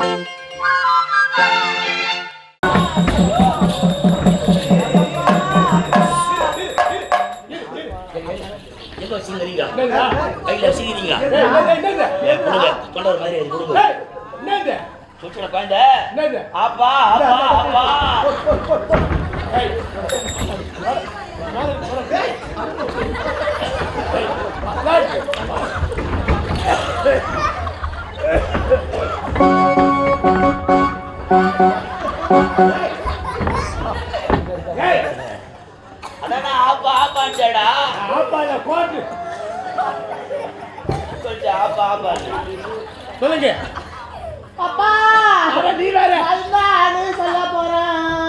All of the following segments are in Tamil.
எங்க வச்சுக்கிறீங்க கையில வச்சுக்கிறீங்க கொடுங்க தொண்டர் மாதிரி அது கொடுங்க சுற்றுல குழந்தை அப்பா அப்பா அப்பா அதானா ஆப்பா ஆப்பான்னு சேடா சொல்லிட்டு ஆப்பா ஆப்பா சொல்லுங்க அப்பா நீ வேற அதுதான் சொல்ல போறேன்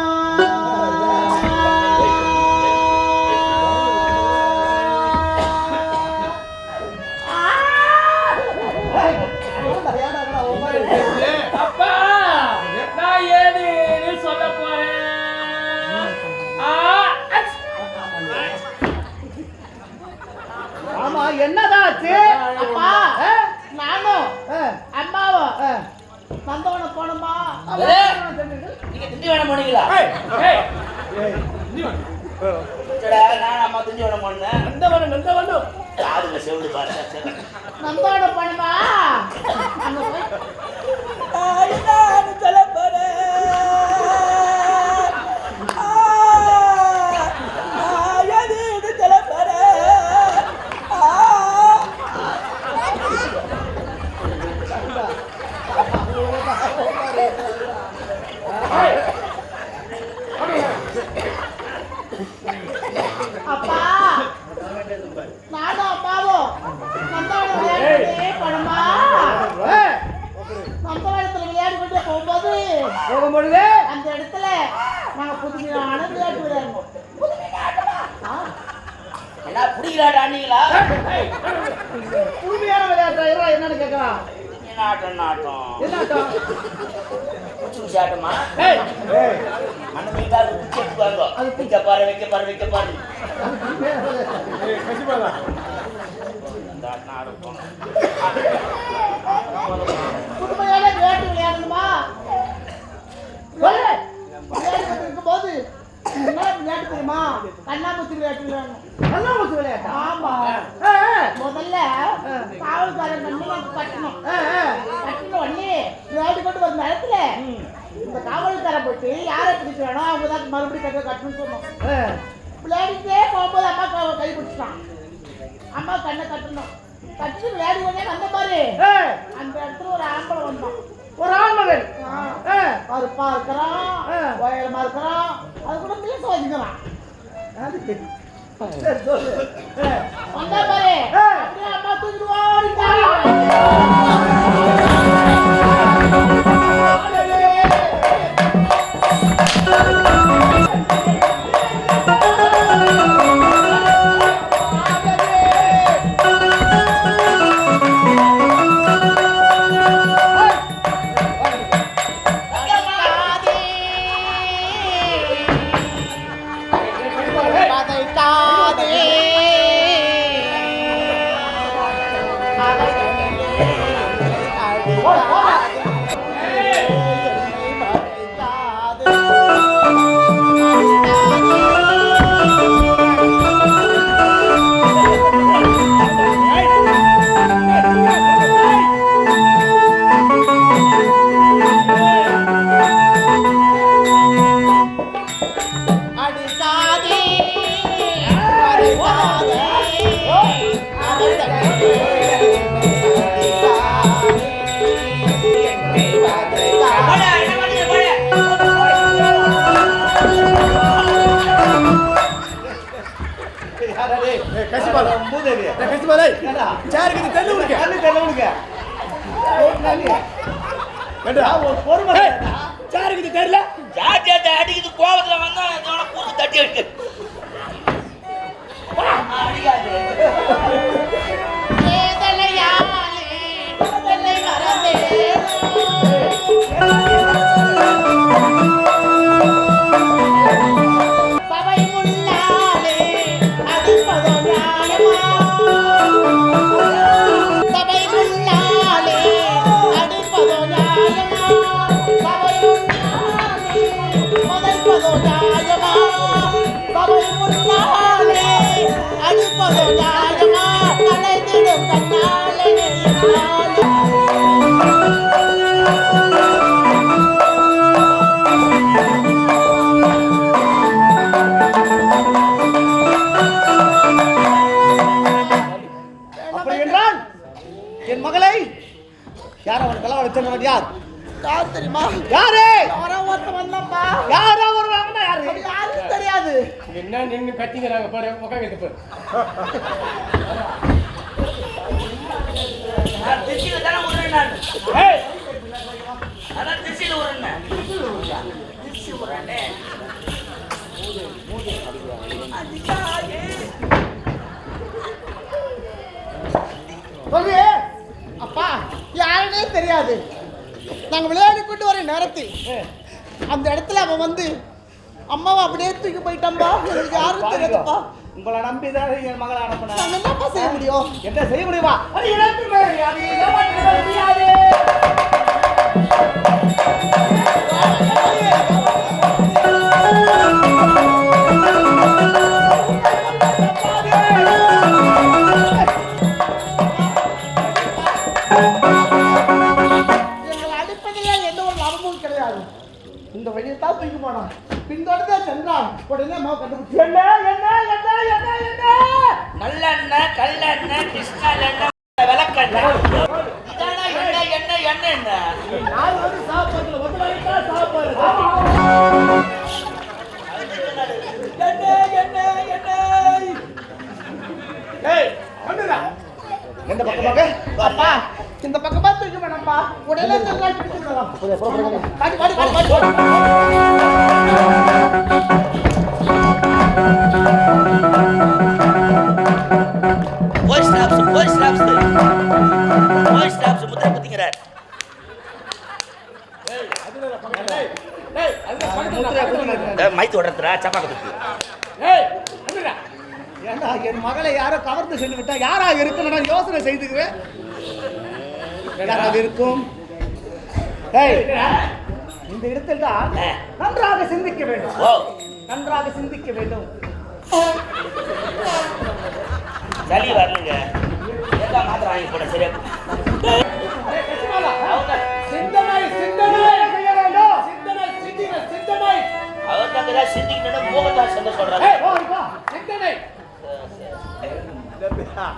என்னதான் ஆச்சு அப்பா நானும் அம்மாவும் நந்தவனம் போனோமா? நீங்க திண்டிவனம் போனீங்களா? ஏய், ஏய், நீ வா. சேடா நான் அம்மா திண்டிவனம் போனேன். அந்த வரும் அந்த வரும் காதுல செவிடு பாரு சரி. நந்தவனம் போனோமா? அப்பா. நானும் அப்பாவும் நந்தவனம் விளையாடிட்டே போனோமா நந்தவனத்துல விளையாடி கொண்டு போகும்போது போகும்பொழுது? அந்த இடத்துல நாங்க புதுமையான விளையாட்டு விளையாடணும் ஆ, என்ன புடிக்கிறாடா நீங்களா? புதுமையான விளையாட்டு இதெல்லாம் என்னன்னு கேட்கலாம் என்ன ஆட்டம் ஆட்டம்? குச்சி குச்சி அந்த மீட்டாரு குச்சி எடுத்துவாங்க. அது வைக்க பாரு வைக்க பாரு வைக்க பாரு. ஆட்டம் விளையாட்டு தெரியுமா? கண்ணாமூச்சி விளையாட்டு கண்ணாமூச்சி விளையாட்டா? ஆமா. முதல்ல காவல்காரன் நம்ம கட்டணும். ஆ, ஆ. கட்டின உடனே விளையாட்டு கொண்டு வர நேரத்துல இந்த காவல்காரன் போயிட்டு யாரை பிடிக்கிறானோ அவங்க தான் மறுபடியும் கட்ட கட்டணும்னு சொன்னோம். விளையாடிட்டே போகும்போது அம்மா க- கை பிடிச்சிட்டான். அம்மா கண்ணை கட்டணும். கட்டி விளையாடி உடனே வந்த பாரு. அந்த இடத்துல ஒரு ஆம்பளை வந்தான். ஒரு ஆண்மகன் ஆ, கருப்பா இருக்கிறான். ஆ. உயரமா இருக்கிறான். அது கூட. சரி, சொல்லு. ஆ, வந்தா பாரு. அப்படியே அம்மா தூக்கிட்டு ஓடிட்டான் பூதேவி. என்னடா? கண்ணு தெரியல உனக்கு. ஏண்டா, ஒரு பொறுமை இல்லைடா. ஜாத்தியாத்த அடிக்குது கோபத்துல வந்தா கூத்து தட்டி அடிக்கு அடிக்காது சென்றவன் யார்? யார் தெரியுமா யாரு? யாரோ? ஒருத்தன் வந்தான்ப்பா. யாரா வருவாங்கன்னா யாரு? அது யாருக்கும் தெரியாது. என்ன நின்னு கத்திக்கிறாங்க பாரு உட்காந்து பாரு. நான் தெரியாது. நாங்க விளையாடி கொண்டு வர நேரத்தில் அந்த இடத்துல அவன் வந்து அம்மாவை அப்படியே தூக்கி போயிட்டான்பா. எனக்கு யாரும் தெரியாதுப்பா. உங்களை நம்பிதான் என் மகளை அனுப்பின என்னப்பா செய்ய முடியும்? என்ன செய்ய முடியுமா? இந்த வழியை தான் தூக்கி போனான். பின்தொடர்ந்தே சென்றான். உடனே அம்மாவை கண்டுபிடிச்சு என்ன என்ன என்ன என்ன என்ன? நல்லெண்ணெய் கல்லெண்ணெய் கிருஷ்ணெண்ணெய் விளக்கெண்ணெய். இதானா எண்ணெய் எண்ணெய் எண்ணெய் என்ன? நாலு வந்து சாப்பாட்டுல வந்து வாங்கிட்டா சாப்பாடு. எண்ணெய் எண்ணெய் எண்ணெய் ஏய் வந்துடா எந்த பக்கமாக அப்பா இந்த பக்கமா தூக்கி வேணாம்ப்பா உடனே சென்றால் பிடிச்சிடலாம் பாடி ஸ்டாப்ஸ் ஸ்டாப்ஸ் மைத்து என் மகளை யாரோ கவர்ந்து சென்று விட்டா யாராக இருக்குன்னு நான் யோசனை செய்துக்கிறேன். இருக்கும்? ஏய் இந்த இடத்தில் தான். நன்றாக சிந்திக்க வேண்டும். ஓ. நன்றாக சிந்திக்க வேண்டும். சளி வரணுங்க ஏதா மாத்திரை வாங்கி போட சரியா. சிந்தனை சிந்தனை. சிந்தனை சிந்தின. சிந்தனை அவர் தங்க சிந்திக்கணும் மூகத்தான் சந்தை சொல்றாரு. சிந்தனை.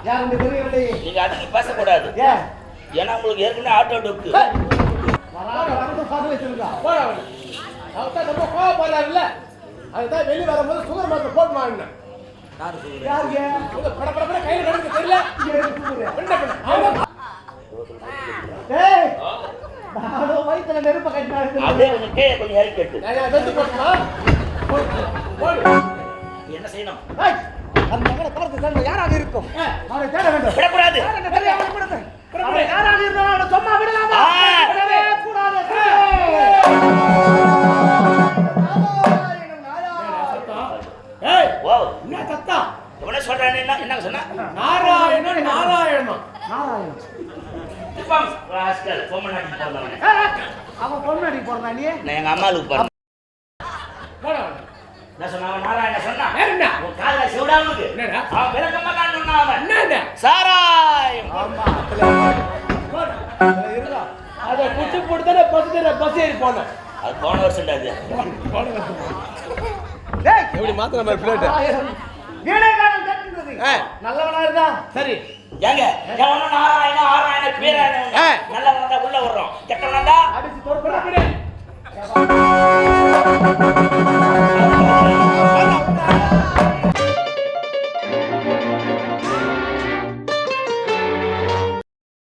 யார் இந்த தெரியவில்லை நீங்க அதுக்கு பேசக்கூடாது. ஏன்? ஏன்னா உங்களுக்கு ஏற்கனவே ஆட்டோ டொக்கு வரது பாதலை சொல்லுங்க போடா அவன். அவன் தான் ரொம்ப கோவப்படுறாருல்ல. அதுதான் வெளியே வரும்போது சுகர் மாத்திரை போட்டு வாங்கினேன். யாருங்க பட பட பட கையில நடந்து தெரியல. வயித்துல நெருப்ப என்ன செய்யணும்? அந்த மகளை கவர்ந்து செல்வ யாராக இருக்கும். அவனை தேட வேண்டும். விடக்கூடாது. யாராக இருந்தாலும் சும்மா விடலாமா? என்ன சொன்னா நாராயணன் நாராயணன் அவன் பொண்ணாடி போறான் நீ நான் எங்க அம்மாளுக்கு அவன். என்ன சொன்னா நாராயண சொன்னா என்ன உன் காதுல என்னடா? அவன் தானே பஸ் ஏறி ஏறி போனேன் அது போன வருஷம் அது. டேய்! எப்படி மாத்திர மாதிரி பிளேட் ஆ. நல்லவனா இருந்தா? சரி. ஏங்க எவனும் நாராயண ஆராயண பீராயண. நல்லவன் உள்ள வர்றோம். கெட்டவன் அடிச்சு தோற்கடா புறப்படு